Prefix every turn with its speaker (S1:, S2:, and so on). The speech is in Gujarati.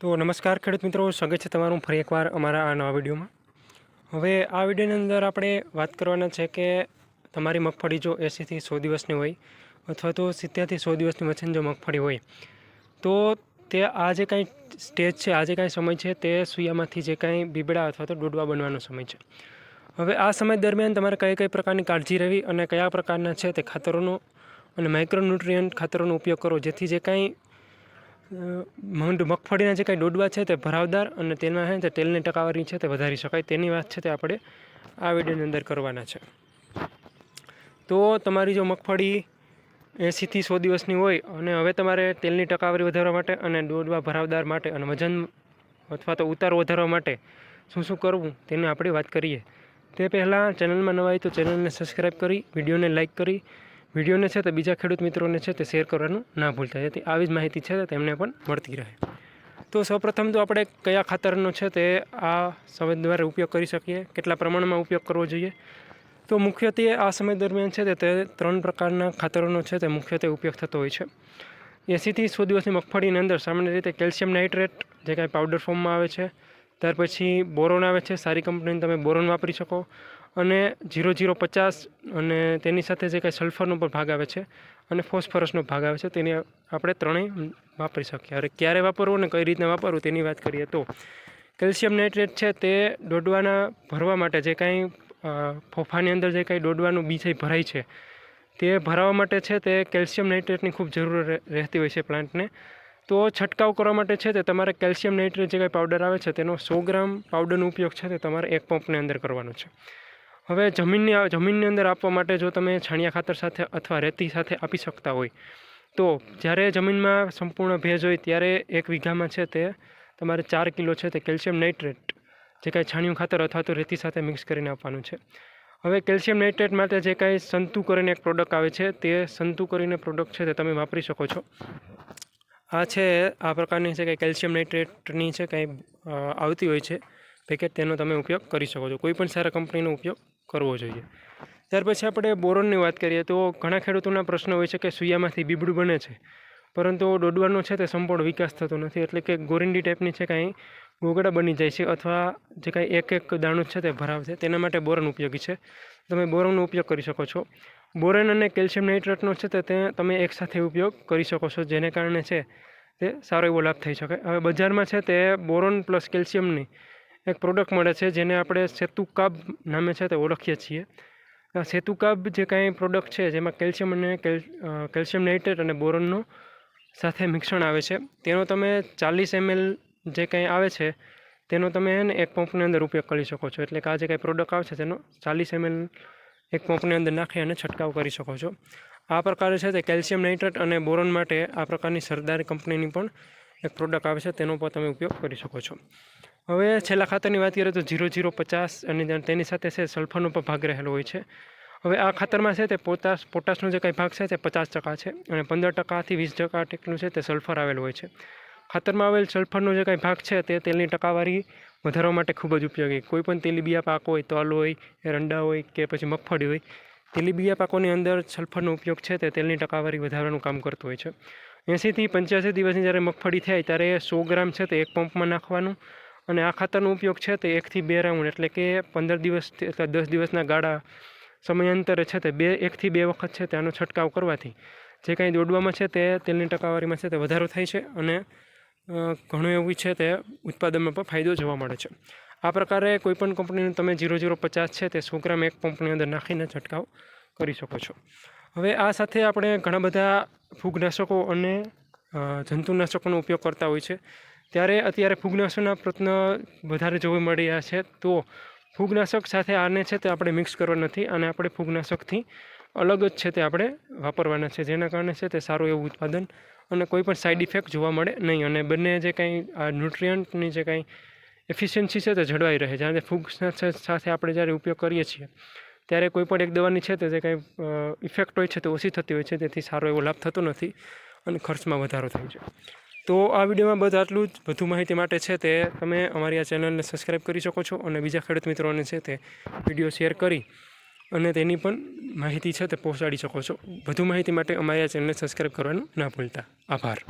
S1: તો નમસ્કાર ખેડૂત મિત્રો, સ્વાગત છે તમારું ફરી એકવાર અમારા આ નવા વિડીયોમાં. હવે આ વિડીયોની અંદર આપણે વાત કરવાના છે કે તમારી મગફળી જો એંસીથી સો દિવસની હોય અથવા તો સિત્તેરથી સો દિવસની વચ્ચે જો મગફળી હોય, તો તે આ જે કાંઈ સ્ટેજ છે આ જે કાંઈ સમય છે, તે સૂયામાંથી જે કાંઈ બીબડા અથવા તો ડોડવા બનવાનો સમય છે. હવે આ સમય દરમિયાન તમારે કઈ કઈ પ્રકારની કાળજી રહેવી અને કયા પ્રકારના છે તે ખાતરોનો અને માઇક્રોન્યુટ્રિયન્ટ ખાતરોનો ઉપયોગ કરો જેથી જે કાંઈ મંડ મગફળીના જે કાંઈ ડોડવા છે તે ભરાવદાર અને તેના છે તે તેલની ટકાવારી છે તે વધારી શકાય. તેની વાત છે તે આપણે આ વિડીયોની અંદર કરવાના છે. તો તમારી જો મગફળી એંસીથી સો દિવસની હોય અને હવે તમારે તેલની ટકાવારી વધારવા માટે અને ડોડવા ભરાવદાર માટે અને વજન અથવા તો ઉતારો વધારવા માટે શું શું કરવું તેની આપણે વાત કરીએ. તે પહેલાં ચેનલમાં નવા હોય તો ચેનલને સબસ્ક્રાઈબ કરી, વિડીયોને લાઇક કરી વિડીયોને છે તે બીજા ખેડૂત મિત્રોને છે તે શેર કરવાનું ના ભૂલતા. જેથી આવી જ માહિતી છે તેમને પણ મળતી રહે. તો સૌપ્રથમ તો આપણે કયા ખાતરનો છે તે આ સમય દ્વારા ઉપયોગ કરી શકીએ? કેટલા પ્રમાણમાં ઉપયોગ કરવો જોઈએ? તો મુખ્યત્વે આ સમય દરમિયાન છે તે ત્રણ પ્રકારના ખાતરોનો છે તે મુખ્યત્વે ઉપયોગ થતો હોય છે. એંસીથી સો દિવસની મગફળીની અંદર સામાન્ય રીતે કેલ્શિયમ નાઇટ્રેટ જે કાંઈ પાવડર ફોર્મમાં આવે છે, ત્યાર પછી બોરોન આવે છે. સારી કંપનીની તમે બોરોન વાપરી શકો. અને ઝીરો જીરો પચાસ અને તેની સાથે જે કાંઈ સલ્ફરનો પણ ભાગ આવે છે અને ફોસ્ફરસનો ભાગ આવે છે તેને આપણે ત્રણેય વાપરી શકીએ. હવે ક્યારે વાપરવું અને કઈ રીતના વાપરવું તેની વાત કરીએ તો કેલ્શિયમ નાઇટ્રેટ છે તે દોડવાના ભરવા માટે જે કાંઈ ફોફાની અંદર જે કાંઈ દોડવાનું બીજ ભરાય છે તે ભરાવા માટે છે તે કેલ્શિયમ નાઇટ્રેટની ખૂબ જરૂર રહેતી હોય છે પ્લાન્ટને. તો છંટકાવ કરવા માટે છે તે તમારે કેલ્શિયમ નાઇટ્રેટ જે કાંઈ પાવડર આવે છે તેનો સો ગ્રામ પાવડરનો ઉપયોગ છે તે તમારે એક પંપની અંદર કરવાનો છે. હવે જમીનની જમીનની અંદર આપવા માટે જો તમે છાણિયા ખાતર સાથે અથવા રેતી સાથે આપી શકતા હોય, તો જ્યારે જમીનમાં સંપૂર્ણ ભેજ હોય ત્યારે એક વીઘામાં છે તે તમારે ચાર કિલો છે તે કેલ્શિયમ નાઇટ્રેટ, જે કાંઈ છાણિયું ખાતર અથવા તો રેતી સાથે મિક્સ કરીને આપવાનું છે. હવે કેલ્શિયમ નાઇટ્રેટ માટે જે કાંઈ સંતુ કરીને એક પ્રોડક્ટ આવે છે, તે સંતુ કરીને પ્રોડક્ટ છે તે તમે વાપરી શકો છો. આ છે, આ પ્રકારની છે કે કેલ્શિયમ નાઇટ્રેટની છે કાંઈ આવતી હોય છે, પેકેટ તેનો તમે ઉપયોગ કરી શકો છો. કોઈ પણ સારા કંપનીનો ઉપયોગ કરવો જોઈએ. ત્યાર પછી આપણે બોરોનની વાત કરીએ તો ઘણા ખેડૂતોના પ્રશ્ન હોય છે કે સુયામાંથી બીબડું બને છે. પરંતુ દોડવાનો છે તે સંપૂર્ણ વિકાસ થતો નથી. એટલે કે ગોરિંડી ટાઈપની છે કાંઈ ગોગડા બની જાય છે અથવા જે કાંઈ એક એક દાણું છે તે ભરાવશે. તેના માટે બોરોન ઉપયોગી છે. તમે બોરોનનો ઉપયોગ કરી શકો છો. બોરન અને કેલ્શિયમ નાઇટ્રેટનો છે તે તમે એકસાથે ઉપયોગ કરી શકો છો, જેને કારણે છે તે સારો એવો લાભ થઈ શકે. હવે બજારમાં છે તે બોરોન પ્લસ કેલ્શિયમની એક પ્રોડક્ટ મળે છે જેને આપણે સેતુકાબ નામે છે તે ઓળખીએ છીએ. આ સેતુકાબ જે કાંઈ પ્રોડક્ટ છે જેમાં કેલ્શિયમ અને કેલ્શિયમ નાઇટ્રેટ અને બોરોનનો સાથે મિશ્રણ આવે છે, તેનો તમે ચાલીસ એમએલ જે કંઈ આવે છે, તેનો તમે એને એક પંપની અંદર ઉપયોગ કરી શકો છો. એટલે કે આ જે કાંઈ પ્રોડક્ટ આવે છે તેનો ચાલીસ એમએલ એક પંપની અંદર નાખી અને છંટકાવ કરી શકો છો. આ પ્રકારે છે તે કેલ્શિયમ નાઇટ્રેટ અને બોરોન માટે આ પ્રકારની સરદાર કંપનીની પણ એક પ્રોડક્ટ આવે છે, તેનો પણ તમે ઉપયોગ કરી શકો છો. હવે છેલ્લા ખાતરની વાત કરીએ તો ઝીરો ઝીરો પચાસ અને તેની સાથે છે સલ્ફરનો પણ ભાગ રહેલો હોય છે. હવે આ ખાતરમાં છે તે પોતાશ પોટાશનો જે કંઈ ભાગ છે તે પચાસ ટકા છે અને પંદર ટકાથી વીસ ટકા ટેકનું છે તે સલ્ફર આવેલું હોય છે. ખાતરમાં આવેલ સલ્ફરનો જે કાંઈ ભાગ છે તે તેલની ટકાવારી વધારવા માટે ખૂબ જ ઉપયોગી. કોઈ પણ તેલીબિયા પાક હોય, તલ હોય, રંડા હોય કે પછી મગફળી હોય તેલીબિયા પાકોની અંદર સલ્ફરનો ઉપયોગ છે તે તેલની ટકાવારી વધારવાનું કામ કરતું હોય છે. એંસીથી પંચ્યાસી દિવસની જ્યારે મગફળી થાય ત્યારે સો ગ્રામ છે તે એક પંપમાં નાખવાનું અને આ ખાતરનો ઉપયોગ છે તે એકથી બે રાઉન્ડ, એટલે કે પંદર દિવસ અથવા દસ દિવસના ગાળા સમયાંતરે છે તે બે, એકથી બે વખત છે તે આનો છંટકાવ કરવાથી. જે કાંઈ દોડવામાં છે તે તેલની ટકાવારીમાં છે તે વધારો થાય છે અને ઘણું એવું છે તે ઉત્પાદનમાં પણ ફાયદો જોવા મળે છે. આ પ્રકારે કોઈપણ કંપનીનું તમે જીરો જીરો પચાસ છે તે સો ગ્રામ એક પંપની અંદર નાખીને છંટકાવ કરી શકો છો. હવે આ સાથે આપણે ઘણા બધા ફૂગનાશકો અને જંતુનાશકોનો ઉપયોગ કરતા હોય છે. ત્યારે અત્યારે ફૂગનાશકના પ્રયત્ન વધારે જોવા મળી રહ્યા છે. તો ફૂગનાશક સાથે આને છે તે આપણે મિક્સ કરવા નથી અને આપણે ફૂગનાશકથી અલગ જ છે તે આપણે વાપરવાના છે, જેના કારણે છે તે સારું એવું ઉત્પાદન અને કોઈ પણ સાઈડ ઇફેક્ટ જોવા મળે નહીં અને બંને જે કાંઈ, આ ન્યુટ્રિયન્ટની જે કાંઈ એફિશિયન્સી છે તે જળવાઈ રહે જ્યારે ફૂગના સાથે આપણે જ્યારે ઉપયોગ કરીએ છીએ, ત્યારે કોઈ પણ એક દવાની છે તે જે કાંઈ ઇફેક્ટ હોય છે તે ઓછી થતી હોય છે, તેથી સારો એવો લાભ થતો નથી અને ખર્ચમાં વધારો થાય છે. તો આ વિડીયોમાં બસ આટલું જ. વધુ માહિતી માટે છે તે તમે અમારી આ ચેનલને સબસ્ક્રાઈબ કરી શકો છો અને બીજા ખેડૂત મિત્રોને છે તે વીડિયો શેર કરી અને તેની પણ માહિતી છે તે પહોંચાડી શકો છો. વધુ માહિતી માટે અમારી આ ચેનલને સબસ્ક્રાઈબ કરવાનું ના ભૂલતા. આભાર.